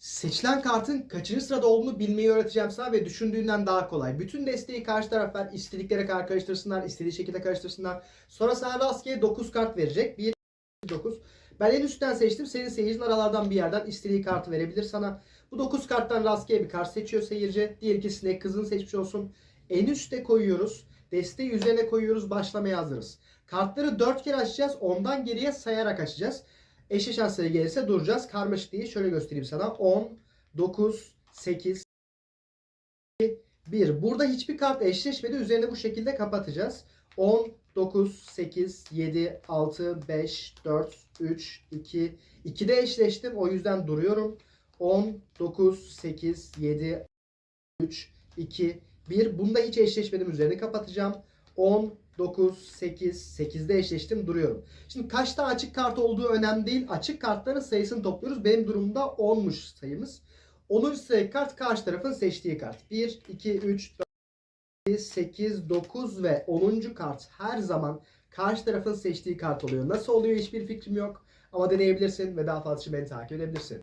Seçilen kartın kaçıncı sırada olduğunu bilmeyi öğreteceğim sana ve düşündüğünden daha kolay. Bütün desteği karşı taraf ver. istedikleri kadar karıştırsınlar, istediği şekilde karıştırsınlar. Sonra sana rastgele 9 kart verecek. 1, 9. Ben en üstten seçtim. Senin seyircin aralardan bir yerden istediği kartı verebilir sana. Bu 9 karttan rastgele bir kart siçiyor seyirci. Diğer ki sinek kızını seçmiş olsun. En üste koyuyoruz. Desteği üzerine koyuyoruz. Başlamaya hazırız. Kartları 4 kere açacağız. Ondan geriye sayarak açacağız. Eşleşen sayı gelirse duracağız. Karmaşık değil. Şöyle göstereyim sana. 10, 9, 8, 1. Burada hiçbir kart eşleşmedi. Üzerine bu şekilde kapatacağız. 10, 9, 8, 7, 6, 5, 4, 3, 2. 2'de eşleştim. O yüzden duruyorum. 10, 9, 8, 7, 3, 2, 1. Bunda hiç eşleşmedim. Üzerini kapatacağım. 10, 9, 8, 8'de eşleştim. Duruyorum. Şimdi kaçta açık kart olduğu önemli değil. Açık kartların sayısını topluyoruz. Benim durumda 10'muş sayımız. 10. sayı kart karşı tarafın seçtiği kart. 1, 2, 3, 4, 8, 9 ve 10. kart her zaman karşı tarafın seçtiği kart oluyor. Nasıl oluyor hiçbir fikrim yok. Ama deneyebilirsin ve daha fazla için beni takip edebilirsin.